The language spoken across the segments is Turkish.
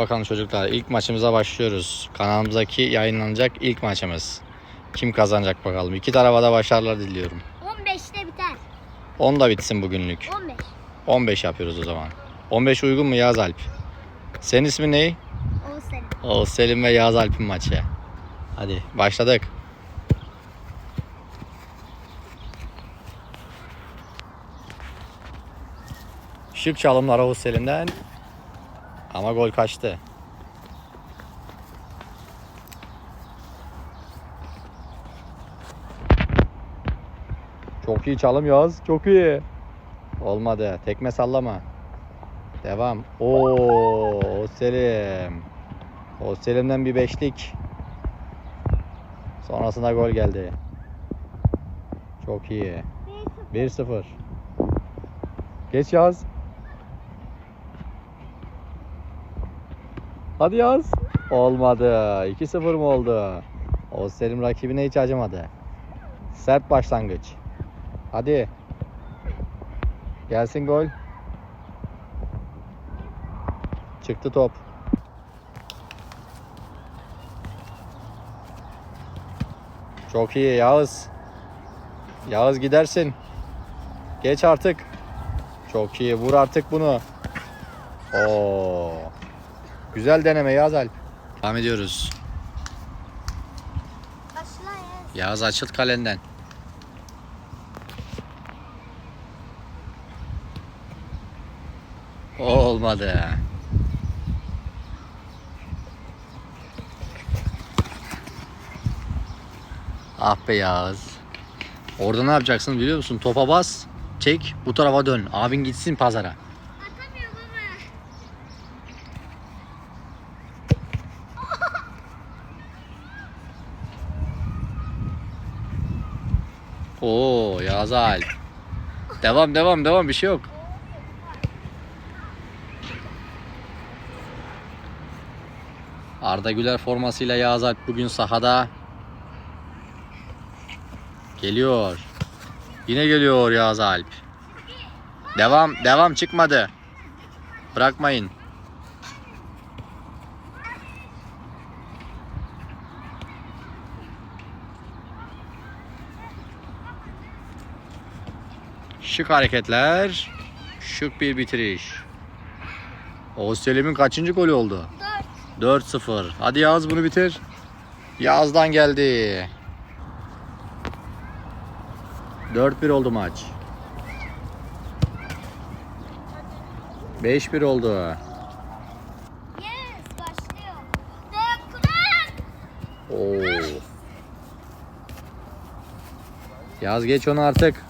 bakalım çocuklar. İlk maçımıza başlıyoruz. Kanalımızdaki yayınlanacak ilk maçımız. Kim kazanacak bakalım. İki tarafa da başarılar diliyorum. 15'te biter. 10 da bitsin bugünlük. 15. 15 yapıyoruz o zaman. 15 uygun mu Yağız Alp? Senin ismin ne? O senin. O Selim ve Yağız Alp'in maçı. Hadi başladık. Şık çalımlar Oğuz Selim'den. Ama gol kaçtı. Çok iyi çalım Yağız. Çok iyi. Olmadı. Tekme sallama. Devam. Oo, Oğuz Selim. O Selim'den bir beşlik. Sonrasında gol geldi. Çok iyi. 1-0. Geç yaz. Hadi yaz. Olmadı. 2-0 mı oldu? O Selim rakibine hiç acımadı. Sert başlangıç. Hadi. Gelsin gol. Çıktı top. Çok iyi Yağız. Yağız gidersin. Geç artık. Çok iyi. Vur artık bunu. Oo. Güzel deneme Yağız Alp. Devam ediyoruz. Başla ya. Yağız açılt kalenden. Olmadı. Ah be Yağız. Orada ne yapacaksın biliyor musun? Topa bas, çek, bu tarafa dön. Abin gitsin pazara. Oo Yağız Alp. Devam devam devam bir şey yok. Arda Güler formasıyla Yağız Alp bugün sahada. Geliyor. Yine geliyor Yağız Alp. Devam devam çıkmadı. Bırakmayın. Şık hareketler. Şık bir bitiriş. Oğuz Selim'in kaçıncı golü oldu? 4. 4-0. Hadi Yağız bunu bitir. Yağız'dan geldi. 4-1 oldu maç. 5-1 oldu. Oo. Yaz geç onu artık.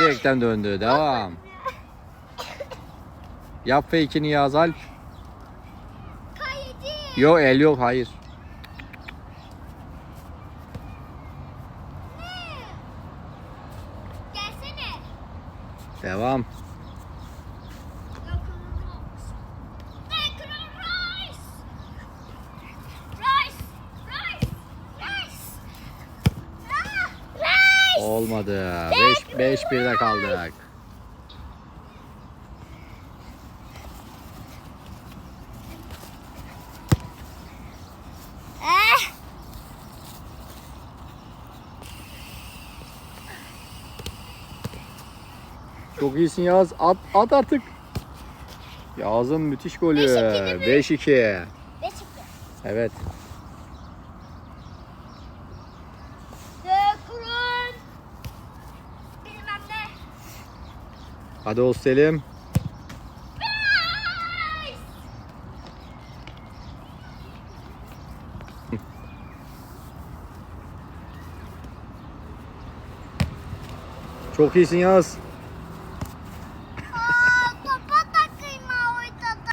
Direkten döndü. Devam. Yap fake'ini Yaz Alp. Kayıcı. Yok el yok hayır. Devam. Olmadı. 5 5 1'de kaldık. Çok iyisin Yağız. At at artık. Yağız'ın müthiş golü. 5-2 değil mi? 5-2. Ne çıktı? Evet. Hadi Oğuz Selim. Çok iyisin oynadı.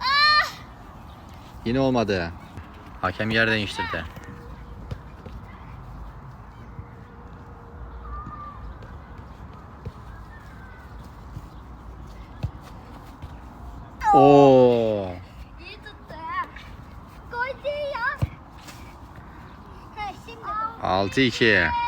Ah, Yine olmadı. Hakem yer değiştirdi. Oo. iyi tuttu ha. Gol değil ya. Ha, şimdi. 6-2.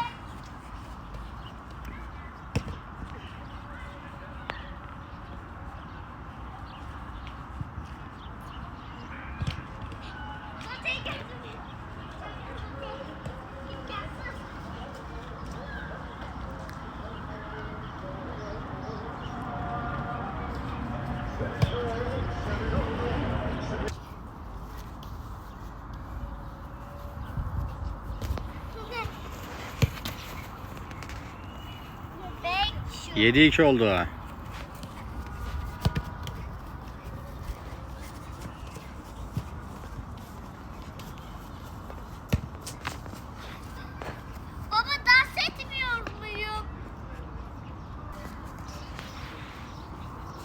7-2 oldu. Baba dans etmiyor muyum?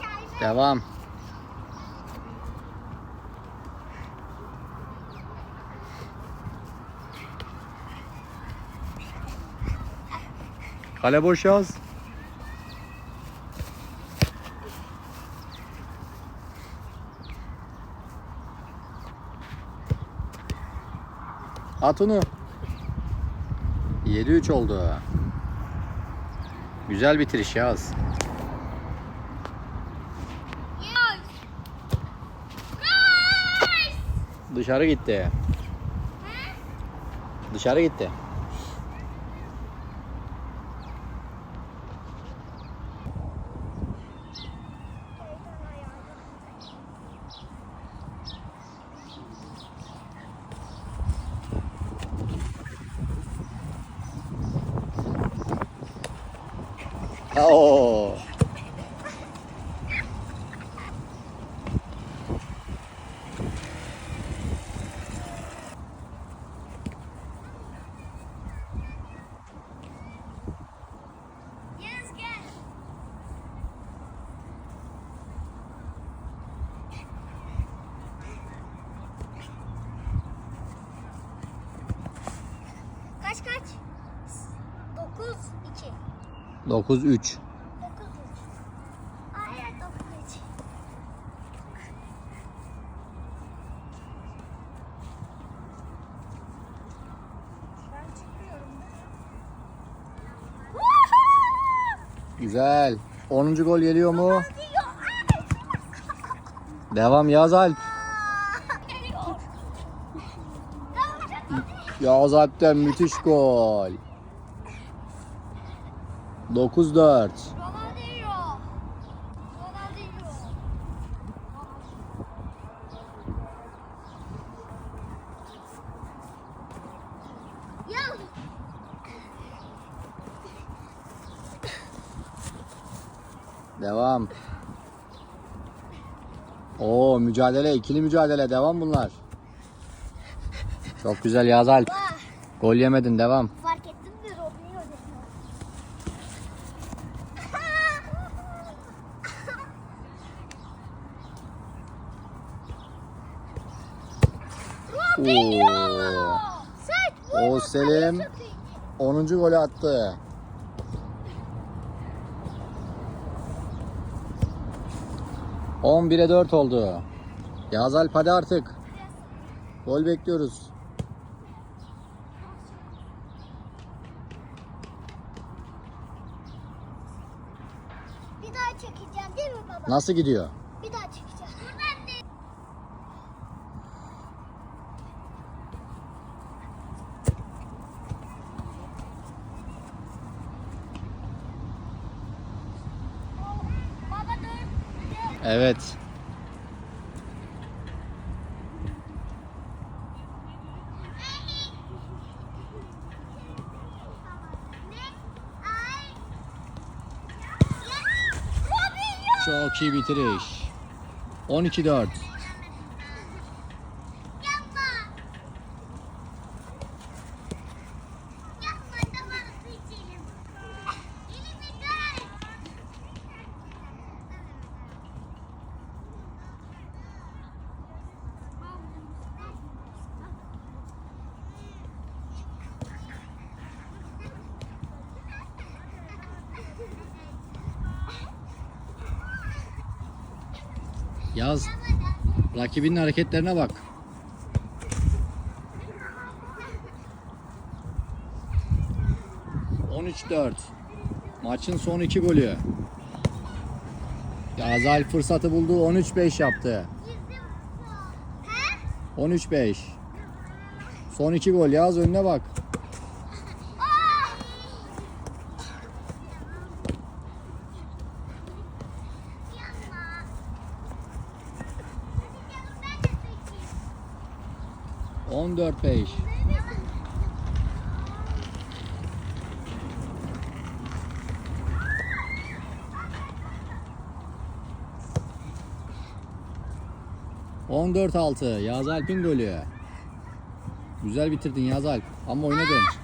Çay ver. Devam. Kale boş yaz. At onu. 7-3 oldu. Güzel bitiriş yaz. Dışarı gitti. Dışarı gitti. Oo. 9 3. Hayır 9 3. Ben çıkıyorum. Güzel. 10. gol geliyor mu? Devam Yaz Alp. Yaz Alp'ten müthiş gol. 9-4. Ronaldinho. Ronaldinho. Ya Devam. Oo mücadele, ikili mücadele. Devam bunlar. Çok güzel Yaz Alp. Vah, Gol yemedin. Devam. Oo. Sert. O Selim 10. golü attı. On bire 4 oldu. Yaz Alp hadi artık. Gol bekliyoruz. Bir daha çekeceğim değil mi baba? Nasıl gidiyor? Bir daha çekeceğim. Buradan değil. Baba dur. Evet. Çok iyi bitiriş. 12-4. Yaz. Rakibinin hareketlerine bak. ...13-4. Maçın son iki golü. Yazal fırsatı buldu. 13-5 yaptı. He? 13-5. Son iki gol. Yaz önüne bak. 14.5 14-6 Yaz Alp'in golü. Güzel bitirdin Yaz Alp. Ama oynadın.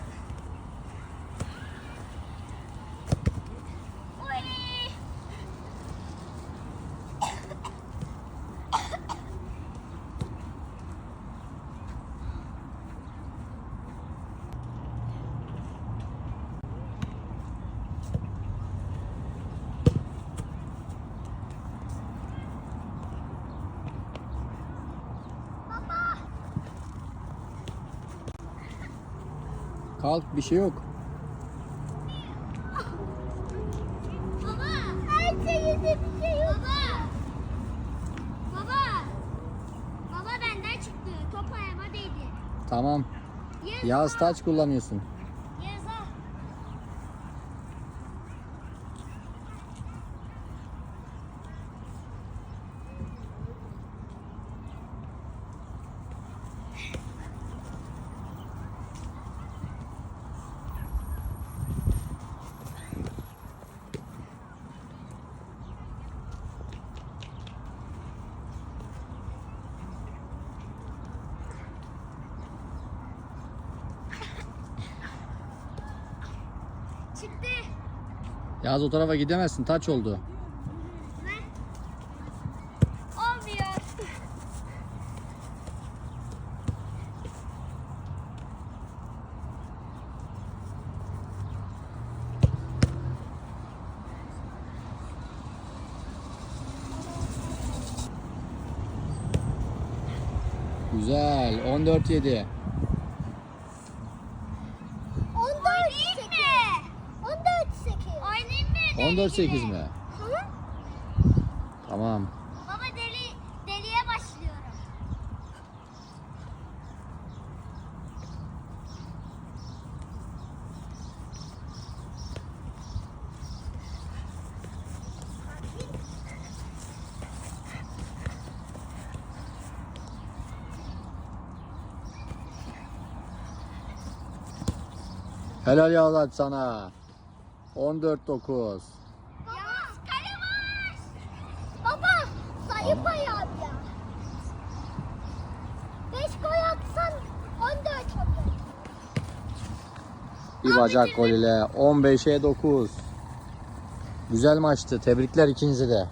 Kalk bir şey yok. Baba. Her şeyinde bir şey yok. Baba. Baba. Baba benden çıktı. Top ayağıma değdi. Tamam. Yağız taç kullanıyorsun. Yes. ah. Çıktı. Yağız o tarafa gidemezsin taç oldu. Olmuyor. Güzel 14-7. 14-8 mi? Hı? Tamam. Baba deli deliye başlıyorum. Helal Alp sana. 14-9. Baba zayıf ayağım ya. 5 gol atsan 14 olur. Bir bacak gol ile 15'e 9. Güzel maçtı. Tebrikler ikinize de.